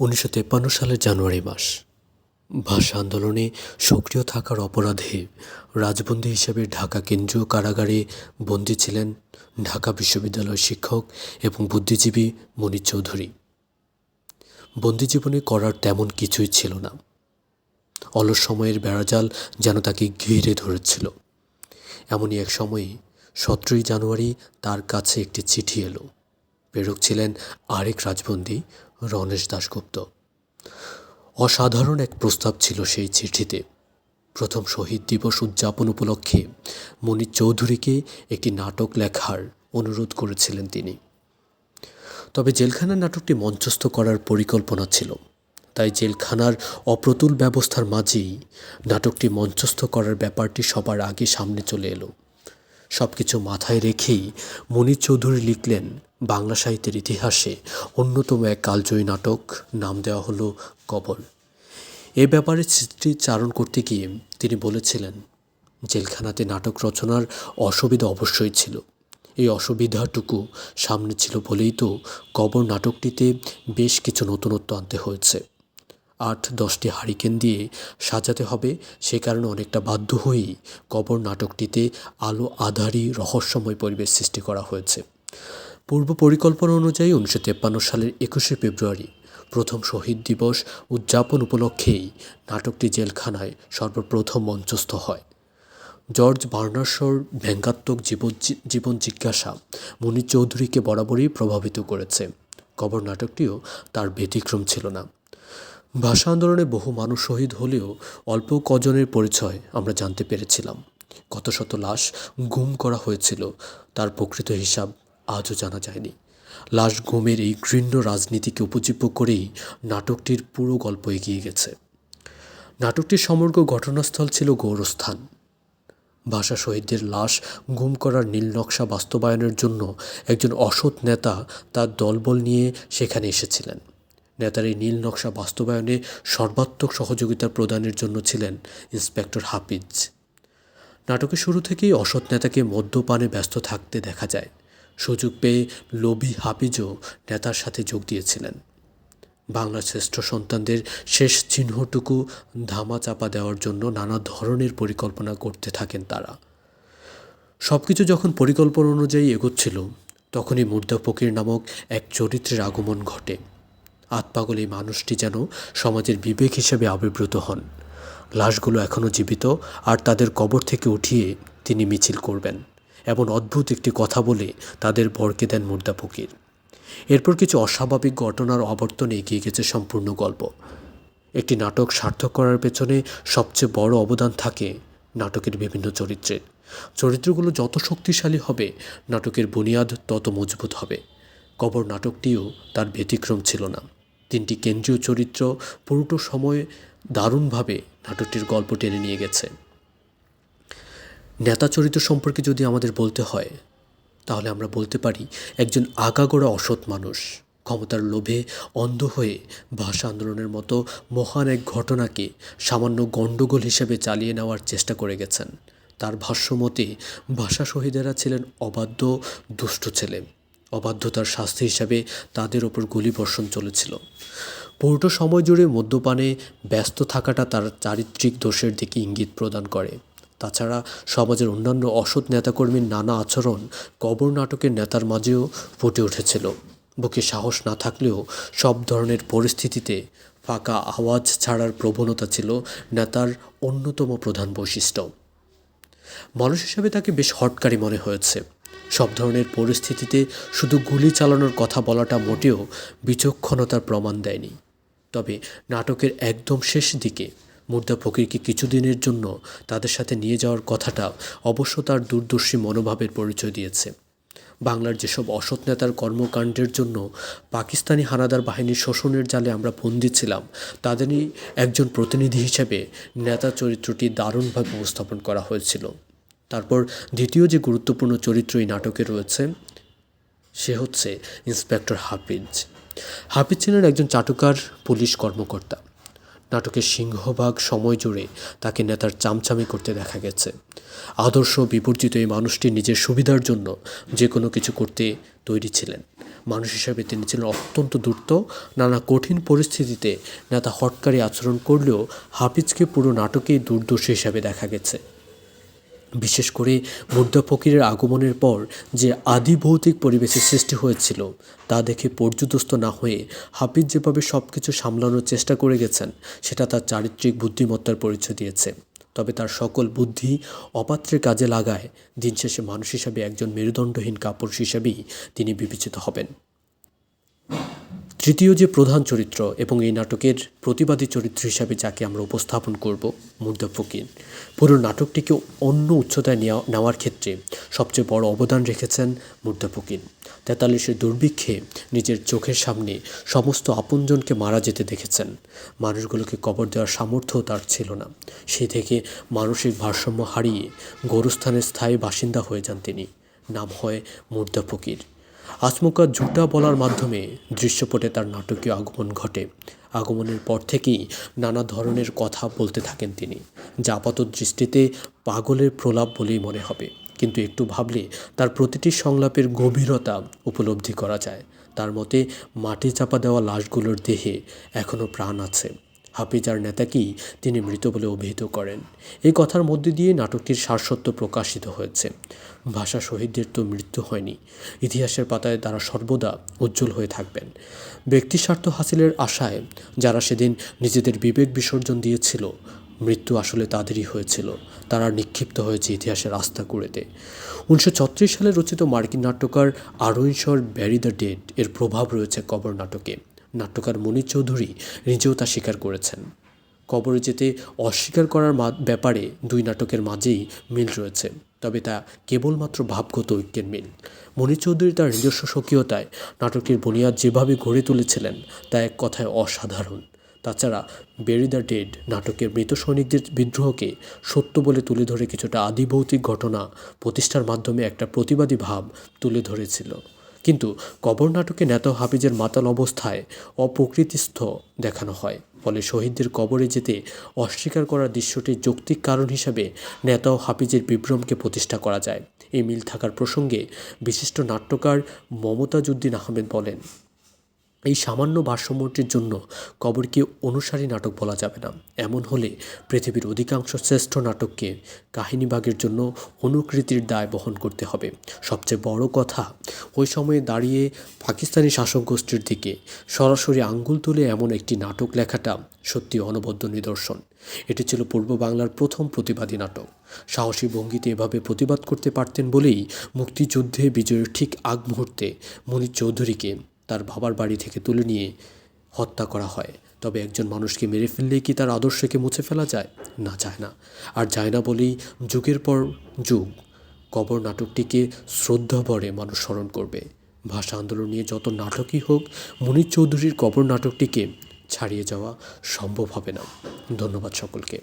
উনিশশো তেপ্পান্ন সালের জানুয়ারি মাস। ভাষা আন্দোলনে সক্রিয় থাকার অপরাধে রাজবন্দী হিসেবে ঢাকা কেন্দ্রীয় কারাগারে বন্দী ছিলেন ঢাকা বিশ্ববিদ্যালয়ের শিক্ষক এবং বুদ্ধিজীবী মনির চৌধুরী। বন্দি জীবনে করার তেমন কিছুই ছিল না। অলস সময়ের বেড়াজাল যেন তাকে ঘিরে ধরেছিল। এমনই এক সময়ে সতেরোই জানুয়ারি তার কাছে একটি চিঠি এলো। প্রেরক ছিলেন আরেক রাজবন্দী রণেশ দাশগুপ্ত। অসাধারণ এক প্রস্তাব ছিল সেই চিঠিতে। প্রথম শহীদ দিবস উদযাপন উপলক্ষে মনির চৌধুরীকে একটি নাটক লেখার অনুরোধ করেছিলেন তিনি। তবে জেলখানার নাটকটি মঞ্চস্থ করার পরিকল্পনা ছিল। তাই জেলখানার অপ্রতুল ব্যবস্থার মাঝেই নাটকটি মঞ্চস্থ করার ব্যাপারটি সবার আগে সামনে চলে এলো। সব কিছু মাথায় রেখেই মনির চৌধুরী লিখলেন বাংলা সাহিত্যের ইতিহাসে অন্যতম এক কালজয়ী নাটক, নাম দেওয়া হলো কবর এ ব্যাপারে স্মৃতিচারণ করতে গিয়ে তিনি বলেছিলেন, জেলখানাতে নাটক রচনার অসুবিধা অবশ্যই ছিল। এই অসুবিধাটুকু সামনে ছিল বলেই তো কবর নাটকটিতে বেশ কিছু নতুনত্ব আনতে হয়েছে। আট, দশটি হারিকেন দিয়ে সাজাতে হবে, সে কারণে অনেকটা বাধ্য হয়েই কবর নাটকটিতে আলো আধারি রহস্যময় পরিবেশ সৃষ্টি করা হয়েছে। পূর্ব পরিকল্পনা অনুযায়ী উনিশশো তেপ্পান্ন সালের একুশে ফেব্রুয়ারি প্রথম শহীদ দিবস উদযাপন উপলক্ষেই নাটকটি জেলখানায় সর্বপ্রথম মঞ্চস্থ হয়। জর্জ বার্নার্সর ব্যঙ্গাত্মক জীবন জীবন জিজ্ঞাসা মুনির চৌধুরীকে বরাবরই প্রভাবিত করেছে। কবর নাটকটিও তার ব্যতিক্রম ছিল না। ভাষা আন্দোলনে বহু মানুষ শহীদ হলেও অল্প কজনের পরিচয় আমরা জানতে পেরেছিলাম। কত শত লাশ গুম করা হয়েছিল, তার প্রকৃত হিসাব আজও জানা যায়নি। লাশ গুমের এই ঘৃণ্য রাজনীতিকে উপজীব্য করেই নাটকটির পুরো গল্প এগিয়ে গেছে। নাটকটির সমগ্র ঘটনাস্থল ছিল গৌরস্থান। ভাষা শহীদদের লাশ গুম করার নীল নকশা বাস্তবায়নের জন্য একজন অসৎ নেতা তার দলবল নিয়ে সেখানে এসেছিলেন। নেতার এই নীল নকশা বাস্তবায়নে সর্বাত্মক সহযোগিতা প্রদানের জন্য ছিলেন ইন্সপেক্টর হাফিজ। নাটকের শুরু থেকেই অসৎ নেতাকে মদ্যপানে ব্যস্ত থাকতে দেখা যায়। সুযোগ পেয়ে লোভী হাফিজও নেতার সাথে যোগ দিয়েছিলেন। বাংলার শ্রেষ্ঠ সন্তানদের শেষ চিহ্নটুকু ধামা চাপা দেওয়ার জন্য নানা ধরনের পরিকল্পনা করতে থাকেন তারা। সব কিছু যখন পরিকল্পনা অনুযায়ী এগোচ্ছিল, তখনই মুর্দা ফকির নামক এক চরিত্রের আগমন ঘটে। আতপাগল এই মানুষটি যেন সমাজের বিবেক হিসেবে আবির্ভূত হন। লাশগুলো এখনও জীবিত, আর তাদের কবর থেকে উঠিয়ে তিনি মিছিল করবেন। এমন অদ্ভুত একটি কথা বলে তাদের বরকে দেন মুর্দা ফকির। এরপর কিছু অস্বাভাবিক ঘটনার আবর্তনে এগিয়ে গেছে সম্পূর্ণ গল্প। একটি নাটক সার্থক করার পেছনে সবচেয়ে বড় অবদান থাকে নাটকের বিভিন্ন চরিত্রের চরিত্রগুলো যত শক্তিশালী হবে, নাটকের বুনিয়াদ তত মজবুত হবে। কবর নাটকটিও তার ব্যতিক্রম ছিল না। তিনটি কেন্দ্রীয় চরিত্র পুরোটো সময় দারুণভাবে নাটকটির গল্প টেনে নিয়ে গেছে। নেতা চরিত্র সম্পর্কে যদি আমাদের বলতে হয়, তাহলে আমরা বলতে পারি একজন আগাগোড়া অসৎ মানুষ, ক্ষমতার লোভে অন্ধ হয়ে ভাষা আন্দোলনের মতো মহান এক ঘটনাকে সামান্য গণ্ডগোল হিসেবে চালিয়ে নেওয়ার চেষ্টা করে গেছেন। তার ভাষ্যমতে, ভাষা শহীদেরা ছিলেন অবাধ্য, দুষ্ট ছেলে। অবাধ্যতার শাস্তি হিসাবে তাদের ওপর গুলিবর্ষণ চলেছিল। পুরোটো সময় জুড়ে মদ্যপানে ব্যস্ত থাকাটা তার চারিত্রিক দোষের দিকে ইঙ্গিত প্রদান করে। তাছাড়া সমাজের অন্যান্য অসৎ নেতাকর্মীর নানা আচরণ কবর নাটকের নেতার মাঝেও ফুটে উঠেছিল। বুকে সাহস না থাকলেও সব ধরনের পরিস্থিতিতে ফাঁকা আওয়াজ ছাড়ার প্রবণতা ছিল নেতার অন্যতম প্রধান বৈশিষ্ট্য। মানুষ হিসাবে তাকে বেশ হটকারী মনে হয়েছে। সব ধরনের পরিস্থিতিতে শুধু গুলি চালানোর কথা বলাটা মোটেও বিচক্ষণতার প্রমাণ দেয়নি। তবে নাটকের একদম শেষ দিকে মুর্দা ফকিরকে কিছুদিনের জন্য তাদের সাথে নিয়ে যাওয়ার কথাটা অবশ্য তার দূরদর্শী মনোভাবের পরিচয় দিয়েছে। বাংলার যেসব অসৎ নেতার কর্মকাণ্ডের জন্য পাকিস্তানি হানাদার বাহিনীর শোষণের জালে আমরা বন্দি ছিলাম, তাদেরই একজন প্রতিনিধি হিসেবে নেতা চরিত্রটি দারুণভাবে উপস্থাপন করা হয়েছিল। তারপর দ্বিতীয় যে গুরুত্বপূর্ণ চরিত্র এই নাটকে রয়েছে, সে হচ্ছে ইন্সপেক্টর হাফিজ। হাফিজ ছিলেন একজন চাটুকার পুলিশ কর্মকর্তা। নাটকের সিংহভাগ সময় জুড়ে তাকে নেতার চামচামি করতে দেখা গেছে। আদর্শ বিবর্জিত এই মানুষটি নিজের সুবিধার জন্য যে কোনো কিছু করতে তৈরি ছিলেন। মানুষ হিসাবে তিনি ছিলেন অত্যন্ত দ্রুত, নানা কঠিন পরিস্থিতিতে নেতা হটকারী আচরণ করলেও হাফিজকে পুরো নাটকেই দুর্দশী হিসাবে দেখা গেছে। বিশেষ করে মুর্দা ফকিরের আগমনের পর যে আদি ভৌতিক পরিবেশের সৃষ্টি হয়েছিল, তা দেখে পর্যুদস্ত না হয়ে হাফিজ যেভাবে সব কিছু সামলানোর চেষ্টা করে গেছেন, সেটা তার চারিত্রিক বুদ্ধিমত্তার পরিচয় দিয়েছে। তবে তার সকল বুদ্ধি অপাত্রের কাজে লাগায়, দিন শেষে মানুষ হিসাবে একজন মেরুদণ্ডহীন কাপুরুষ হিসাবেই তিনি বিবেচিত হবেন। তৃতীয় যে প্রধান চরিত্র এবং এই নাটকের প্রতিবাদী চরিত্র হিসাবে যাকে আমরা উপস্থাপন করব মুর্দা ফকির, পুরো নাটকটিকে অন্য উচ্চতায় নেওয়া নেওয়ার ক্ষেত্রে সবচেয়ে বড় অবদান রেখেছেন মুর্দা ফকির। তেতাল্লিশের দুর্ভিক্ষে নিজের চোখের সামনে সমস্ত আপনজনকে মারা যেতে দেখেছেন। মানুষগুলোকে কবর দেওয়ার সামর্থ্য তার ছিল না। সেই থেকে মানসিক ভারসাম্য হারিয়ে গোরস্থানের স্থায়ী বাসিন্দা হয়ে যান তিনি। নাম হয় মুর্দা ফকির। আচমকা ঝুটা বলার মাধ্যমে দৃশ্যপটে তার নাটকীয় আগমন ঘটে। আগমনের পর থেকেই নানা ধরনের কথা বলতে থাকেন তিনি। যা আপাত দৃষ্টিতে পাগলের প্রলাপ বলেই মনে হবে। কিন্তু একটু ভাবলে তার প্রতিটি সংলাপের গভীরতা উপলব্ধি করা যায়। তার মতে, মাটি চাপা দেওয়া লাশগুলোর দেহে এখনও প্রাণ আছে। হাফিজার নেতাকেই তিনি মৃত বলে অভিহিত করেন। এই কথার মধ্যে দিয়ে নাটকটির সারসত্য প্রকাশিত হয়েছে। ভাষা শহীদদের তো মৃত্যু হয়নি। ইতিহাসের পাতায় তারা সর্বদা উজ্জ্বল হয়ে থাকবেন। ব্যক্তি স্বার্থ হাসিলের আশায় যারা সেদিন নিজেদের বিবেক বিসর্জন দিয়েছিল, মৃত্যু আসলে তাদেরই হয়েছিল। তারা নিক্ষিপ্ত হয়েছে ইতিহাসের আস্থা কুড়েতে। উনিশশো ছত্রিশ সালে রচিত মার্কিন নাট্যকার আরোইনশর ব্যারি দ্য ডেড এর প্রভাব রয়েছে কবর নাটকে। নাট্যকার মনির চৌধুরী নিজেও তা স্বীকার করেছেন। কবরে যেতে অস্বীকার করার ব্যাপারে দুই নাটকের মাঝেই মিল রয়েছে, তবে তা কেবলমাত্র ভাবগত ঐক্যের মিল। মনির চৌধুরী তার নিজস্ব স্বকীয়তায় নাটকের বুনিয়াদ যেভাবে গড়ে তুলেছিলেন, তা এক কথায় অসাধারণ। তাছাড়া বেরি দ্য ডেড নাটকের মৃত সৈনিকদের বিদ্রোহকে সত্য বলে তুলে ধরে কিছুটা আদিভৌতিক ঘটনা প্রতিষ্ঠার মাধ্যমে একটা প্রতিবাদী ভাব তুলে ধরেছিল। কিন্তু কবর নাটকে নেতা হাফিজের মাতাল অবস্থায় অপ্রকৃতিস্থ দেখানো হয়। ফলে শহীদদের কবরে যেতে অস্বীকার করার দৃশ্যটির যৌক্তিক কারণ হিসাবে নেতা হাফিজের বিভ্রমকে প্রতিষ্ঠা করা যায়। এই মিল থাকার প্রসঙ্গে বিশিষ্ট নাট্যকার মমতাজুদ্দিন আহমেদ বলেন। এই সামান্য ভারসাম্যটির জন্য কবরকে অনুসারী নাটক বলা যাবে না। এমন হলে পৃথিবীর অধিকাংশ শ্রেষ্ঠ নাটককে কাহিনীভাগের জন্য অনুকৃতির দায় বহন করতে হবে। সবচেয়ে বড় কথা, ওই সময়ে দাঁড়িয়ে পাকিস্তানি শাসক গোষ্ঠীর দিকে সরাসরি আঙ্গুল তুলে এমন একটি নাটক লেখাটা সত্যি অনবদ্য নিদর্শন। এটি ছিল পূর্ব বাংলার প্রথম প্রতিবাদী নাটক। সাহসী ভঙ্গিতে এভাবে প্রতিবাদ করতে পারতেন বলেই মুক্তিযুদ্ধে বিজয়ের ঠিক আগ মুহূর্তে মনির চৌধুরীকে তার বাবার বাড়ি থেকে তুলে নিয়ে হত্যা করা হয়। তবে একজন মানুষকে মেরে ফেললে কি তার আদর্শকে মুছে ফেলা যায়? না যায় না। আর যায় না বলেই যুগের পর যুগ কবর নাটকটিকে শ্রদ্ধা ভরে মানুষ স্মরণ করবে। ভাষা আন্দোলন নিয়ে যত নাটকই হোক, মনির চৌধুরীর কবর নাটকটিকে ছাড়িয়ে যাওয়া সম্ভব হবে না। ধন্যবাদ সকলকে।